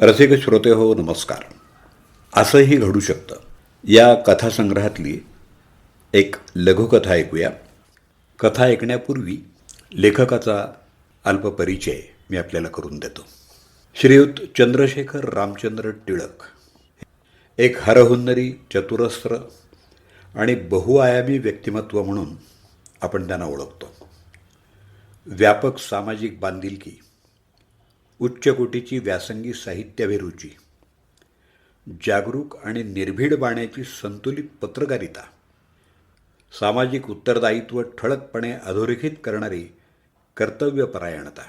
रसिक श्रोते हो नमस्कार. असंही घडू शकतं. या कथासंग्रहातली एक लघुकथा ऐकूया. कथा ऐकण्यापूर्वी लेखकाचा अल्प परिचय मी आपल्याला करून देतो. श्रीयुत चंद्रशेखर रामचंद्र टिळक. एक हरहुन्नरी चतुरस्त्र आणि बहुआयामी व्यक्तिमत्व म्हणून आपण त्यांना ओळखतो. व्यापक सामाजिक बांधिलकी उच्चकोटीची व्यासंगी साहित्याभिरुची जागरूक आणि निर्भीड बाण्याची संतुलित पत्रकारिता. सामाजिक उत्तरदायित्व ठळकपणे अधोरेखित करणारी कर्तव्यपरायणता.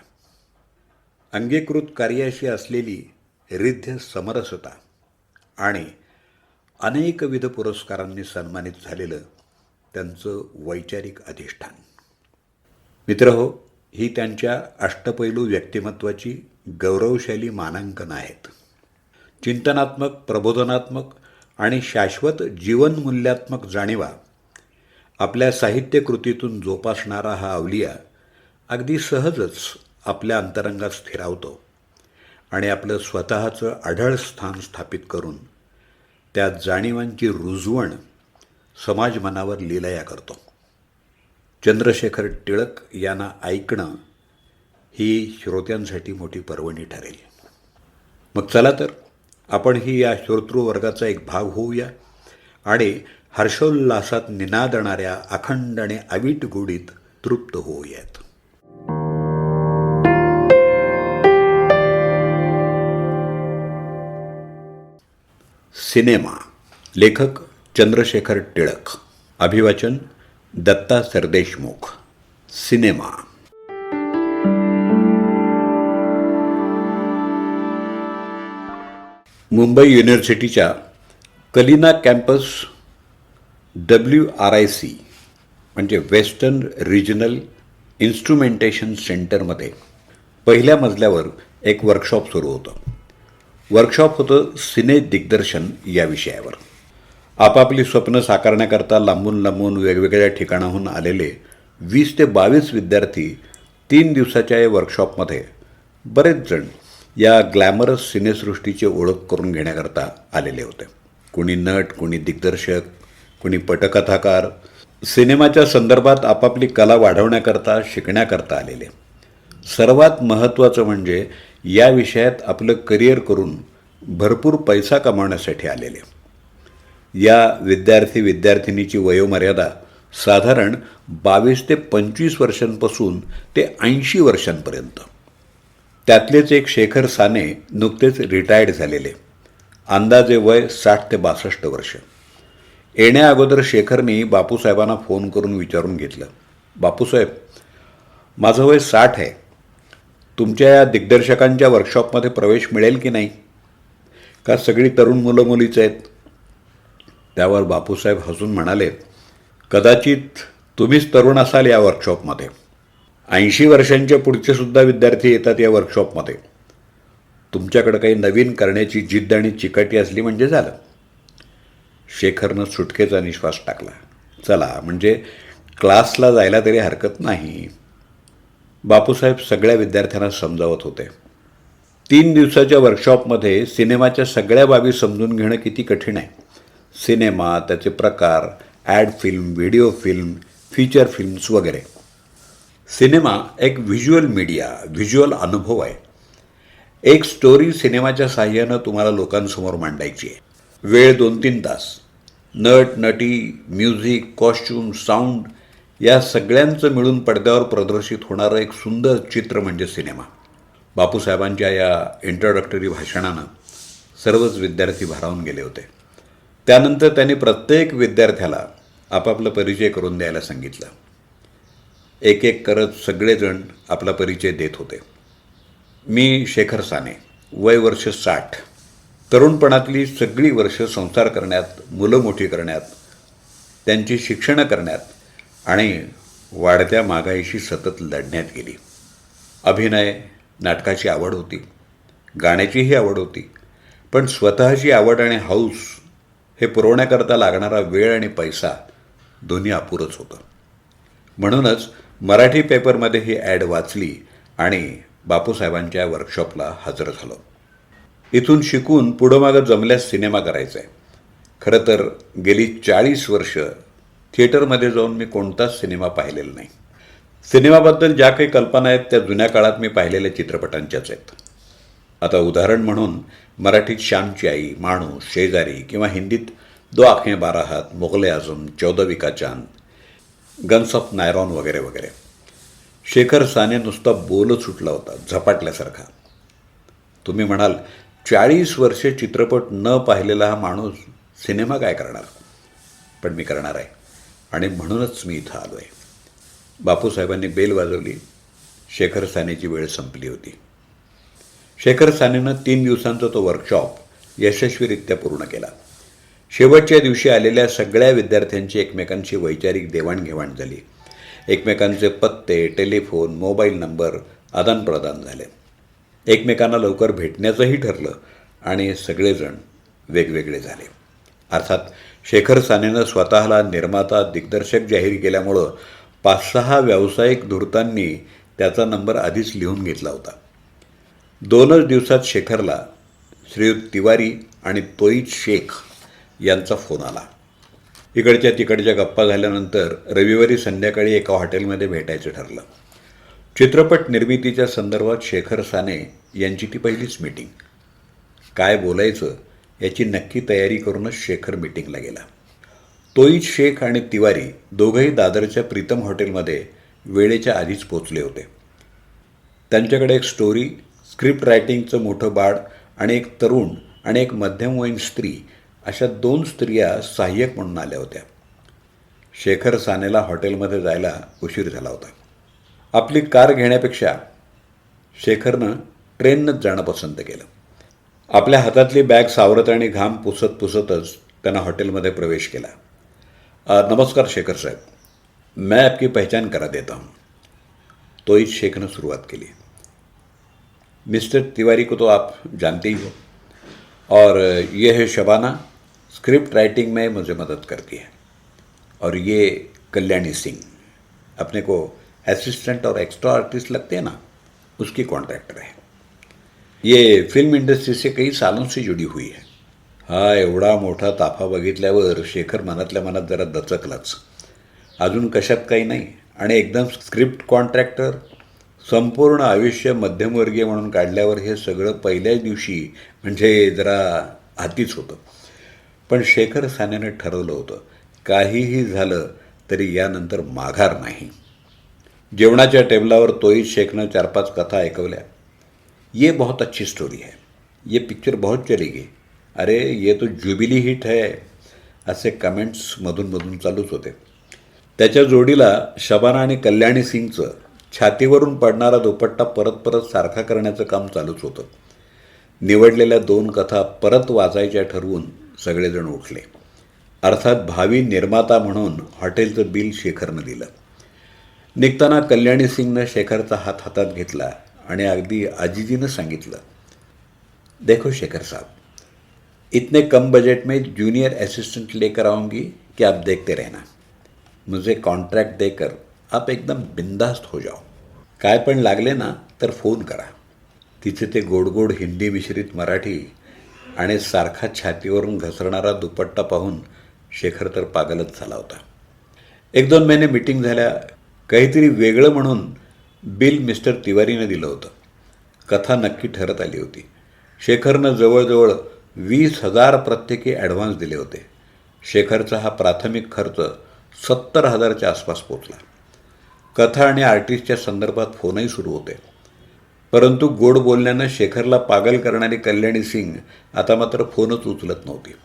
अंगीकृत कार्याशी असलेली रिद्ध समरसता आणि अनेकविध पुरस्कारांनी सन्मानित झालेलं त्यांचं वैचारिक अधिष्ठान. मित्र हो ही त्यांच्या अष्टपैलू व्यक्तिमत्वाची गौरवशैली मानांकन आहेत. चिंतनात्मक प्रबोधनात्मक आणि शाश्वत जीवनमूल्यात्मक जाणीवा आपल्या साहित्यकृतीतून जोपासणारा हा अवलिया अगदी सहजच आपल्या अंतरंगात स्थिरावतो आणि आपलं स्वतःचं आढळ स्थान स्थापित करून त्या जाणीवांची रुजवण समाज मनावर लिलया करतो. चंद्रशेखर टिळक यांना ऐकणं ही श्रोत्यांसाठी मोठी पर्वणी ठरेल. मग चला तर आपणही या श्रोतृवर्गाचा एक भाग होऊया आणि हर्षोल्लासात निनादणाऱ्या अखंड आणि अवीट गोडीत तृप्त होऊयात. सिनेमा लेखक चंद्रशेखर टिळक अभिवाचन Datta Sardeshmukh. Cinema Mumbai युनिव्हर्सिटीच्या Kalina campus W R I C म्हणजे वेस्टर्न रिजनल इन्स्ट्रुमेंटेशन सेंटरमध्ये पहिल्या मजल्यावर एक वर्कशॉप सुरू होतं. वर्कशॉप होतं सिने दिग्दर्शन या विषयावर. आपापली स्वप्न साकारण्याकरता लांबून लांबून वेगवेगळ्या ठिकाणाहून आलेले वीस ते बावीस विद्यार्थी तीन दिवसाच्या या वर्कशॉपमध्ये बरेच जण या ग्लॅमरस सिनेसृष्टीची ओळख करून घेण्याकरता आलेले होते. कोणी नट कोणी दिग्दर्शक कोणी पटकथाकार. सिनेमाच्या संदर्भात आपापली कला वाढवण्याकरता शिकण्याकरता आलेले. सर्वात महत्त्वाचं म्हणजे या विषयात आपलं करिअर करून भरपूर पैसा कमावण्यासाठी आलेले. या विद्यार्थी विद्यार्थिनीची वयोमर्यादा साधारण बावीस ते पंचवीस वर्षांपासून ते ऐंशी वर्षांपर्यंत. त्यातलेच एक शेखर साने नुकतेच रिटायर्ड झालेले. अंदाजे वय साठ ते बासष्ट वर्ष. येण्या अगोदर शेखरनी बापूसाहेबांना फोन करून विचारून घेतलं. बापूसाहेब माझं वय साठ आहे. तुमच्या या दिग्दर्शकांच्या वर्कशॉपमध्ये प्रवेश मिळेल की नाही? का सगळी तरुण मुलं मुलीच आहेत? त्यावर बापूसाहेब हसून म्हणाले कदाचित तुम्हीच तरुण असाल या वर्कशॉपमध्ये ऐंशी वर्षांच्या पुढचे सुद्धा विद्यार्थी येतात या वर्कशॉपमध्ये तुमच्याकडं काही नवीन करण्याची जिद्द आणि चिकाटी असली म्हणजे झालं. शेखरनं सुटकेचा निश्वास टाकला. चला म्हणजे क्लासला जायला तरी हरकत नाही. बापूसाहेब सगळ्या विद्यार्थ्यांना समजावत होते. तीन दिवसाच्या वर्कशॉपमध्ये सिनेमाच्या सगळ्या बाबी समजून घेणं किती कठीण आहे. सिनेमा त्याचे प्रकार ad film video film feature films वगैरे. सिनेमा एक व्हिज्युअल मीडिया व्हिज्युअल अनुभव आहे. एक स्टोरी सिनेमाच्या साह्यानं तुम्हाला लोकांसमोर मांडायची आहे. वेळ दोन तीन तास. नट नटी म्युझिक कॉस्ट्यूम साऊंड या सगळ्यांचं मिळून पडद्यावर प्रदर्शित होणारं एक सुंदर चित्र म्हणजे सिनेमा. बापूसाहेबांच्या या इंट्रोडक्टरी भाषणानं सर्वच विद्यार्थी भारावून गेले होते. त्यानंतर त्यांनी प्रत्येक विद्यार्थ्याला आपापला परिचय करून द्यायला सांगितलं. एक एक करत सगळेजण आपला परिचय देत होते. मी शेखर साने वय वर्ष साठ. तरुणपणातली सगळी वर्ष संसार करण्यात मुलं मोठी करण्यात त्यांची शिक्षणं करण्यात आणि वाढत्या महागाईशी सतत लढण्यात गेली. अभिनय नाटकाची आवड होती. गाण्याचीही आवड होती. पण स्वतःची आवड आणि हौस हे पुरवण्याकरता लागणारा वेळ आणि पैसा दोन्ही अपुरंच होतं. म्हणूनच मराठी पेपरमध्ये ही ॲड वाचली आणि बापूसाहेबांच्या वर्कशॉपला हजर झालो. इथून शिकून पुढं मागं जमल्यास सिनेमा करायचा आहे खरं तर गेली चाळीस वर्ष थिएटरमध्ये जाऊन मी कोणताच सिनेमा पाहिलेला नाही. सिनेमाबद्दल ज्या काही कल्पना आहेत त्या जुन्या काळात मी पाहिलेल्या चित्रपटांच्याच आहेत. आता उदाहरण म्हणून मराठीत श्यामची आई माणूस शेजारी किंवा हिंदीत Do Aankhen Barah Haath Mughal e Azam Chaudhvin ka Chand Guns of Navarone वगैरे वगैरे. शेखर साने नुसता बोलच सुटला होता झपाटल्यासारखा. तुम्ही म्हणाल चाळीस वर्षे चित्रपट न पाहिलेला हा माणूस सिनेमा काय करणार? पण मी करणार आहे. आणि म्हणूनच मी इथं आलो आहे बापूसाहेबांनी बेल वाजवली. शेखर सानेची वेळ संपली होती. शेखर सानेनं तीन दिवसांचा तो वर्कशॉप यशस्वीरित्या पूर्ण केला. शेवटच्या दिवशी आलेल्या सगळ्या विद्यार्थ्यांची एकमेकांशी वैचारिक देवाणघेवाण झाली. एकमेकांचे पत्ते टेलिफोन मोबाईल नंबर आदानप्रदान झाले. एकमेकांना लवकर भेटण्याचंही ठरलं आणि सगळेजण वेगवेगळे झाले. अर्थात शेखर सानेनं स्वतःला निर्माता दिग्दर्शक जाहीर केल्यामुळं पाच सहा व्यावसायिक धूर्तांनी त्याचा नंबर आधीच लिहून घेतला होता. दोनच दिवसात शेखरला श्रीयुत तिवारी आणि तोईत शेख यांचा फोन आला. इकडच्या तिकडच्या गप्पा झाल्यानंतर रविवारी संध्याकाळी एका हॉटेलमध्ये भेटायचं ठरलं. चित्रपट निर्मितीच्या संदर्भात शेखर साने यांची ती पहिलीच मीटिंग काय बोलायचं याची नक्की तयारी करूनच शेखर मीटिंगला गेला. तोईच शेख आणि तिवारी दोघंही दादरच्या प्रीतम हॉटेलमध्ये वेळेच्या आधीच पोचले होते. त्यांच्याकडे एक स्टोरी स्क्रिप्ट रायटिंगचं मोठं बाळ आणि एक तरुण आणि एक मध्यमवयीन स्त्री अशा दोन स्त्रिया सहाय्यक म्हणून आल्या होत्या. शेखर सानेला हॉटेलमध्ये जायला उशीर झाला होता. आपली कार घेण्यापेक्षा शेखरनं ट्रेननंच जाणं पसंत केलं. आपल्या हातातली बॅग सावरत आणि घाम पुसत पुसतच त्यांना हॉटेलमध्ये प्रवेश केला. नमस्कार शेखर साहेब. मैं आपकी पहचान करा देता हूँ. तोही शेखनं सुरुवात केली. मिस्टर तिवारी को तो आप जानते ही हो. और ये है शबाना स्क्रिप्ट राइटिंग में मुझे मदद करती है। और ये कल्याणी सिंह अपने को असिस्टेंट और एक्स्ट्रा आर्टिस्ट लगते हैं ना उसकी कॉन्ट्रैक्टर है ये फिल्म इंडस्ट्री से कई सालों से जुड़ी हुई है। हा एवढा मोठा ताफा बघितल्यावर शेखर मनातल्या मनात जरा दचकलाच। अजून कशात काही नाही आणि एकदम स्क्रिप्ट कॉन्ट्रॅक्टर संपूर्ण आयुष्य मध्यमवर्गीय म्हणून काढल्यावर हे सगळं पहिल्याच दिवशी म्हणजे जरा हातीच होतं. पण शेखर सानेनं ठरवलं होतं काहीही झालं तरी यानंतर माघार नाही. जेवणाच्या टेबलावर तोही शेखनं चार पाच कथा ऐकवल्या. ये बहुत अच्छी स्टोरी है. ये पिक्चर बहुत चलेगी. अरे ये तो जुबिली हिट है असे कमेंट्स मधून चालूच होते. त्याच्या जोडीला शबाना आणि कल्याणी सिंगचं छातीवरून पडणारा दुपट्टा परत परत सारखा करण्याचं काम चालूच होतं. निवडलेल्या दोन कथा परत वाचायच्या ठरवून सगळेजण उठले. अर्थात भावी निर्माता म्हणून हॉटेलचं बिल शेखरनं दिलं. निघताना कल्याणी सिंगनं शेखरचा हात हातात घेतला आणि अगदी आजीजीनं सांगितलं देखो शेखर साहब इतने कम बजट में जूनियर असिस्टेंट लेकर आऊंगी कि आप देखते रहना। मुझे कॉन्ट्रैक्ट देकर आप एकदम बिंदास्त हो जाओ। काय पण लागले ना तर फोन करा. तिचे ते गोडगोड हिंदी मिश्रित मराठी आणि सारखा छातीवरून घसरणारा दुपट्टा पाहून शेखर तर पागलच झाला होता. एक दोन महिने मिटिंग झाल्या काहीतरी वेगळं म्हणून बिल मिस्टर तिवारीनं दिलं होतं. कथा नक्की ठरत आली होती. शेखरनं जवळजवळ वीस हजार प्रत्येकी ॲडव्हान्स दिले होते. शेखरचा हा प्राथमिक खर्च सत्तर हजारच्या आसपास पोचला. कथा आणि आर्टिस्टच्या संदर्भात फोनही सुरू होते. परंतु गोड बोलण्यानं शेखरला पागल करणारी कल्याणी सिंग आता मात्र फोनच उचलत नव्हती.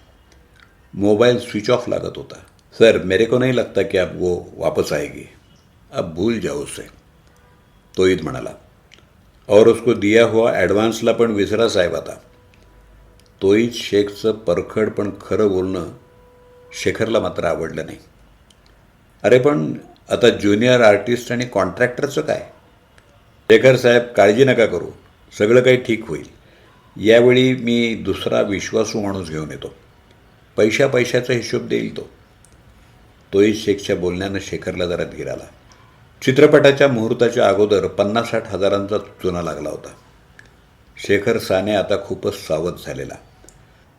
मोबाइल स्विच ऑफ लागत होता. सर मेरे को नहीं लगता की अब वो वापस आएगी. अब भूल जाओ उसे तोईद म्हणाला. और उसको दिया हुआ ॲडव्हान्सला पण विसरा साहेब आता. तोईद शेखचं परखड पण खरं बोलणं शेखरला मात्र आवडलं नाही. अरे पण आता ज्युनियर आर्टिस्ट आणि कॉन्ट्रॅक्टरचं काय? शेखर साहेब काळजी नका करू. सगळं काही ठीक होईल. यावेळी मी दुसरा विश्वासू माणूस घेऊन येतो. पैशा पैशाचा हिशोब देईल तो. तोही शेखच्या बोलण्यानं शेखरला जरा धीर आला. चित्रपटाच्या मुहूर्ताच्या अगोदर पन्नास साठ हजारांचा चुना लागला होता. शेखर साने आता खूपच सावध झालेला.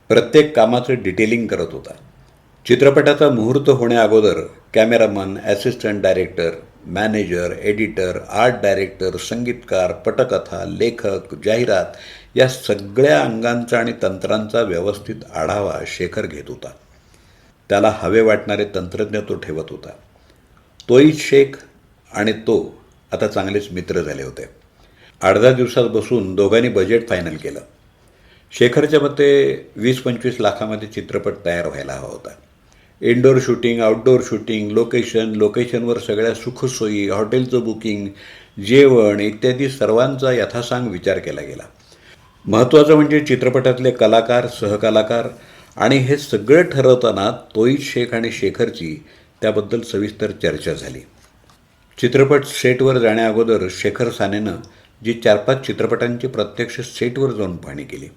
प्रत्येक कामाचं डिटेलिंग करत होता. चित्रपटाचा मुहूर्त होण्याअगोदर cameraman assistant director manager editor art director संगीतकार पटकथा लेखक जाहिरात या सगळ्या अंगांचा आणि तंत्रांचा व्यवस्थित आढावा शेखर घेत होता. त्याला हवे वाटणारे तंत्रज्ञ तो ठेवत होता. तोही शेख आणि तो आता चांगलेच मित्र झाले होते. अर्धा दिवसात बसून दोघांनी बजेट फायनल केलं. शेखरच्या मते वीस पंचवीस लाखामध्ये चित्रपट तयार व्हायला हवा होता. Indoor shooting outdoor shooting location लोकेशनवर सगळ्या सुखसोयी हॉटेलचं बुकिंग जेवण इत्यादी सर्वांचा यथासांग विचार केला गेला. महत्त्वाचं म्हणजे चित्रपटातले कलाकार सहकलाकार आणि हे सगळं ठरवताना तोई शेख आणि शेखरची त्याबद्दल सविस्तर चर्चा झाली. चित्रपट सेटवर जाण्याअगोदर शेखर सानेनं जी चार पाच चित्रपटांची प्रत्यक्ष सेटवर जाऊन पाहणी केली.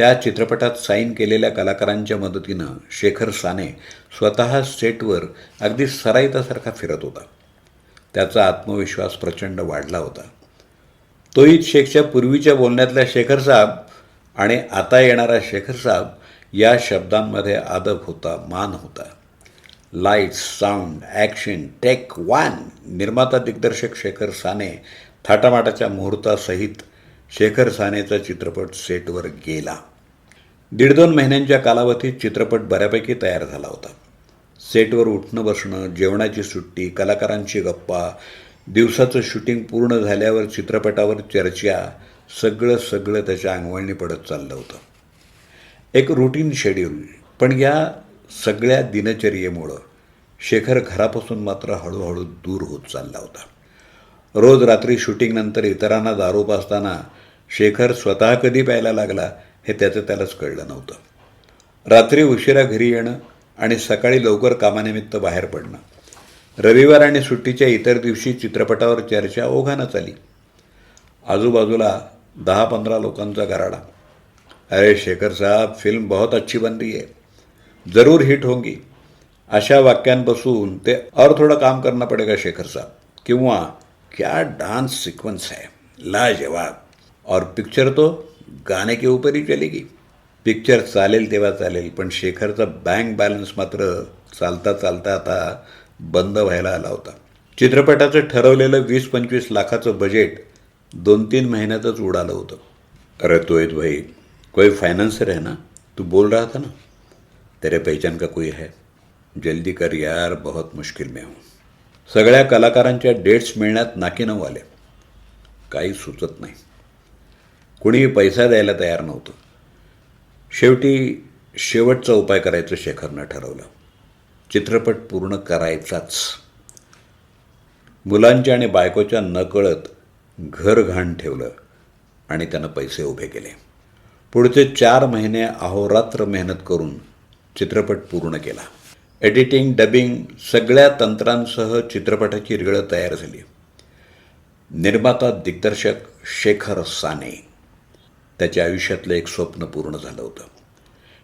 त्या चित्रपटात साईन केलेल्या कलाकारांच्या मदतीनं शेखर साने स्वतः सेटवर अगदी सराईतासारखा फिरत होता. त्याचा आत्मविश्वास प्रचंड वाढला होता. तोही शेखच्या पूर्वीच्या बोलण्यातल्या शेखर साहेब आणि आता येणारा शेखर साहेब या शब्दांमध्ये आदब होता मान होता. Lights sound action take one निर्माता दिग्दर्शक शेखर साने थाटामाटाच्या मुहूर्तासहित शेखर सानेचा चित्रपट सेटवर गेला. दीड दोन महिन्यांच्या कालावधीत चित्रपट बऱ्यापैकी तयार झाला होता. सेटवर उठणं बसणं जेवणाची सुट्टी कलाकारांची गप्पा दिवसाचं शूटिंग पूर्ण झाल्यावर चित्रपटावर चर्चा सगळं सगळं त्याच्या अंगवळणी पडत चाललं होतं. एक रुटीन शेड्यूल पण या सगळ्या दिनचर्येमुळं शेखर घरापासून मात्र हळूहळू दूर होत चालला होता. रोज रात्री शूटिंगनंतर इतरांना दारू पाजताना शेखर स्वतः कधी प्यायला लागला हे त्याचं त्यालाच कळलं नव्हतं. रात्री उशिरा घरी येणं आणि सकाळी लवकर कामानिमित्त बाहेर पडणं. रविवार आणि सुट्टीच्या इतर दिवशी चित्रपटावर चर्चा ओघानच आली आजूबाजूला दहा पंधरा लोकांचा गराडा अरे शेखर साहब फिल्म बहुत अच्छी बन रही है. ज़रूर हिट होंगी. अशा वाक्यांपासून ते और थोडं काम करणं पड़ेगा शेखर साहब. किंवा क्या डान्स सिक्वन्स है. लाजवाब. और पिक्चर तो गाने के ऊपर ही चलेगी। पिक्चर चालेल तेव्हा चालेल पण शेखरचा बँक बॅलन्स मात्र चालता चालता आता बंद व्हायला आला होता. चित्रपटाचं ठरवलेलं वीस पंचवीस लाखाचं बजेट दोन तीन महिन्यातच उडालं होतं. अरे तोहित भाई कोई फाइनेंसर है ना? तू बोल रहा था ना? तेरे पहचान का कोई है? जल्दी कर यार बहुत मुश्किल में हूँ. सगळ्या कलाकारांच्या डेट्स मिळण्यात नाकीनऊ आले. काही सुचत नाही. कुणीही पैसा द्यायला तयार नव्हतं. शेवटी शेवटचा उपाय करायचं शेखरनं ठरवलं. चित्रपट पूर्ण करायचाच. मुलांच्या आणि बायकोच्या नकळत घर घाण ठेवलं आणि त्यानं पैसे उभे केले. पुढचे चार महिने अहोरात्र मेहनत करून चित्रपट पूर्ण केला. एडिटिंग डबिंग सगळ्या तंत्रांसह चित्रपटाची रिळं तयार झाली. निर्माता दिग्दर्शक शेखर साने. त्याच्या आयुष्यातलं एक स्वप्न पूर्ण झालं होतं.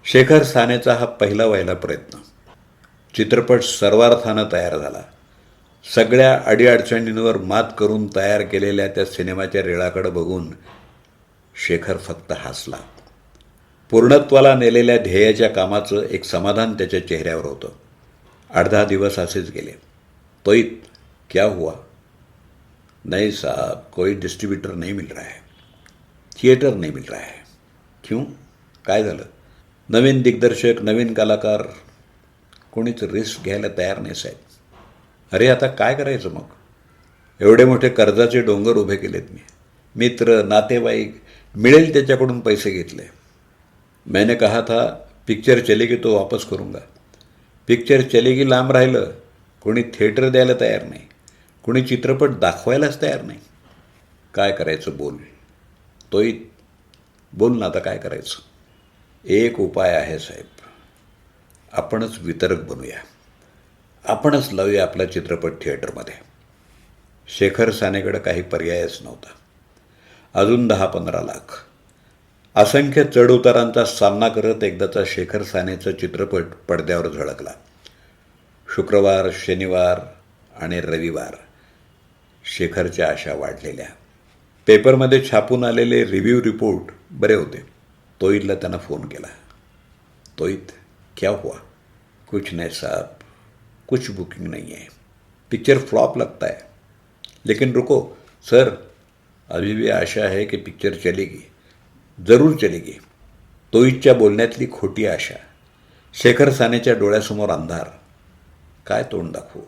शेखर सानेचा हा पहिला व्हायला प्रयत्न. चित्रपट सर्वार्थानं तयार झाला. सगळ्या अडीअडचणींवर मात करून तयार केलेल्या त्या सिनेमाच्या रेळाकडे बघून शेखर फक्त हसला. पूर्णत्वाला नेलेल्या ध्येयाच्या कामाचं एक समाधान त्याच्या चेहऱ्यावर होतं. अर्धा दिवस असेच गेले. तोईत क्या हुआ? नहीं साहब कोई डिस्ट्रीब्यूटर नहीं मिल रहा है थिएटर नहीं मिल रहा है क्यों? काय झालं? नवीन दिग्दर्शक नवीन कलाकार कोणीच रिस्क घ्यायला तयार नाही साहेब. अरे आता काय करायचं मग? एवढे मोठे कर्जाचे डोंगर उभे केलेत मी. मित्र नातेवाईक मिळेल त्याच्याकडून पैसे घेतले. मैंने कहा था पिक्चर चलेगी तो वापस करूंगा. पिक्चर चलेगी लांब राहिलं. कोणी थिएटर द्यायला तयार नाही. कोणी चित्रपट दाखवायलाच तयार नाही. काय करायचं बोल. तोही बोल ना आता काय करायचं? एक उपाय आहे साहेब. आपणच वितरक बनूया. आपणच लावूया आपला चित्रपट थिएटरमध्ये. शेखर सानेकडं काही पर्यायच नव्हता. अजून दहा पंधरा लाख. असंख्य चढउतारांचा सामना करत एकदाचा शेखर सानेचा चित्रपट पडद्यावर झळकला. शुक्रवार शनिवार आणि रविवार शेखरच्या आशा वाढलेल्या. पेपरमध्ये छापून आलेले रिव्ह्यू रिपोर्ट बरे होते. तोईदला त्यांना फोन केला. तोईद क्या हुआ? कुछ नाही साहब. कुछ बुकिंग नहीं है. पिक्चर फ्लॉप लगता है. लेकिन रुको सर अभी भी आशा है की पिक्चर चलेगी. जरूर चलेगी. तोईदच्या बोलण्यातली खोटी आशा. शेखर सानेच्या डोळ्यासमोर अंधार. काय तोंड दाखवू?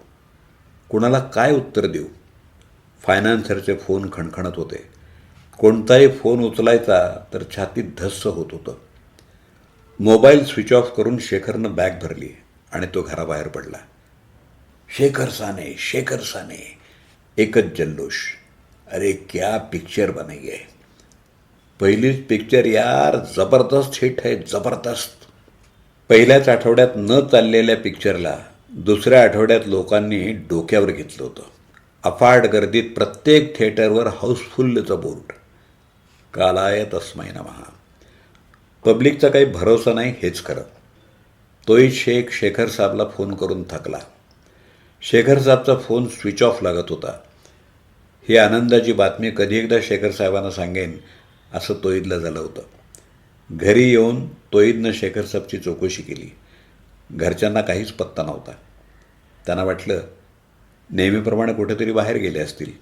कुणाला काय उत्तर देऊ? फायनान्सरचे फोन खणखणत होते. कोणताही फोन उचलायचा तर छातीत धस्स होत होतं. मोबाईल स्विच ऑफ करून शेखरनं बॅग भरली आणि तो घराबाहेर पडला. शेखर साने शेखर साने. एकच जल्लोष. अरे क्या पिक्चर बनाई पहिलीच पिक्चर यार जबरदस्त हिट आहे जबरदस्त. पहिल्याच आठवड्यात न चाललेल्या पिक्चरला दुसऱ्या आठवड्यात लोकांनी डोक्यावर घेतलं होतं. अफाट गर्दीत प्रत्येक थिएटरवर हाऊसफुल्लचं बोर्ड कालाय तस्मै नमहा पब्लिकचा काही भरोसा नाही हेच खरं. तोही शेख शेखर साहेबला फोन करून थकला. शेखर साहेबचा फोन स्विच ऑफ लागत होता. ही आनंदाची बातमी कधी एकदा शेखर साहेबांना सांगेन असं तोईदला झालं होतं. घरी येऊन तोईदनं शेखर साहेबची चौकशी केली. घरच्यांना काहीच पत्ता नव्हता. त्यांना वाटलं नेहमीप्रमाणे कुठेतरी बाहेर गेले असतील.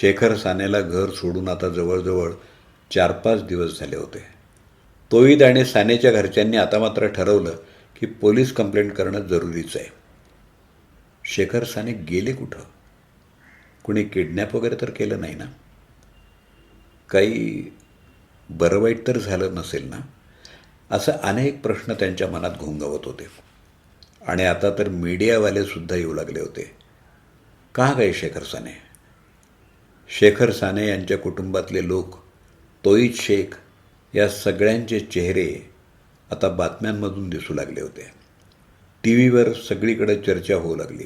शेखर सानेला घर सोडून आता जवळजवळ चार पाच दिवस झाले होते. तोईद आणि सानेच्या घरच्यांनी आता मात्र ठरवलं की पोलीस कंप्लेंट करणं जरुरीचं आहे. शेखर साने गेले कुठं? कुणी किडनॅप वगैरे तर केलं नाही ना? काही बरं वाईट तर झालं नसेल ना? असं अनेक प्रश्न त्यांच्या मनात घोंगावत होते. आणि आता तर मीडियावाले सुद्धा येऊ लागले होते. का काय शेखर साने? शेखर साने यांच्या कुटुंबातले लोक तोईत शेख या सगळ्यांचे चेहरे आता बातम्यांमधून दिसू लागले होते. टी व्हीवर सगळीकडे चर्चा होऊ लागली.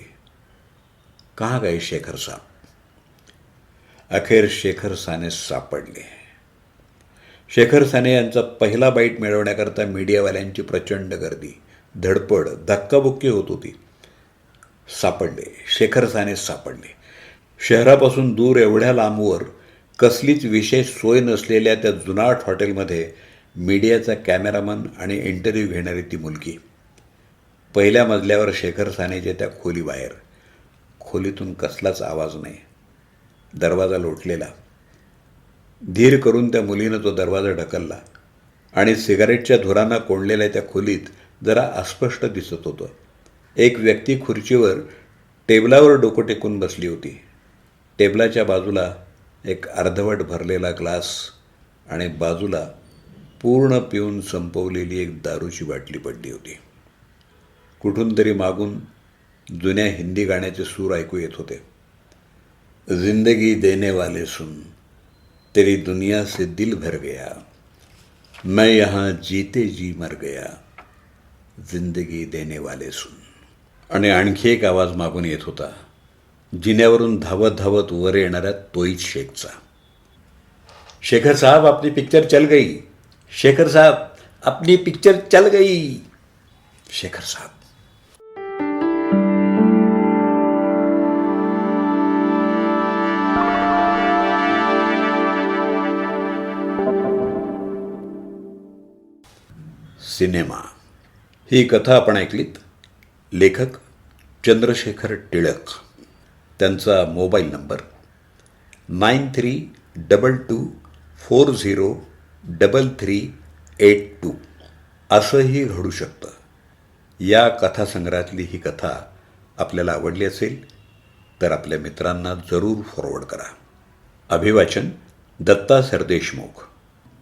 का काय शेखर साहेब अखेर शेखर साने सापडले. शेखर साने यांचा पहिला बाईट मिळवण्याकरता मीडियावाल्यांची प्रचंड गर्दी धडपड धक्काबुक्की होत होती. सापडले. शेखर साने सापडले. शहरापासून दूर एवढ्या लांबवर कसलीच विशेष सोय नसलेल्या त्या जुनाट हॉटेलमध्ये मीडियाचा कॅमेरामन आणि इंटरव्ह्यू घेणारी ती मुलगी. पहिल्या मजल्यावर शेखर सानेच्या त्या खोलीबाहेर खोलीतून कसलाच आवाज नाही. दरवाजा लोटलेला. धीर करून त्या मुलीनं तो दरवाजा ढकलला आणि सिगारेटच्या धुरांना कोंडलेल्या त्या खोलीत जरा अस्पष्ट दिसत होतं. एक व्यक्ती खुर्चीवर टेबलावर डोकं टेकून बसली होती. टेबलाच्या बाजूला एक अर्धवट भरलेला ग्लास आणि बाजूला पूर्ण पिऊन संपवलेली एक दारूची बाटली पडली होती. कुठून तरी मागून जुन्या हिंदी गाण्याचे सूर ऐकू येत होते. जिंदगी देने वाले सुन तेरी दुनिया से दिल भर गया. मैं यहाँ जीते जी मर गया. जिंदगी देने वाले सुन. आणि आणखी एक आवाज मागून येत होता. जिन्यावरून धावत धावत वर येणाऱ्या तोईच शेखचा. शेखर साहब आपली पिक्चर चल गई. शेखर साहब आपली पिक्चर चल गई. शेखर साहब. सिनेमा. ही कथा आपण ऐकलीत? लेखक चंद्रशेखर टिळक. त्यांचा mobile number nine three double two four zero double three eight two. असंही घडू शकतं. या कथासंग्रहातली ही कथा आपल्याला आवडली असेल तर आपल्या मित्रांना जरूर फॉरवर्ड करा. अभिवाचन Datta Sardeshmukh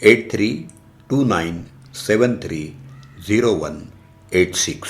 eight three two nine seven three zero one eight six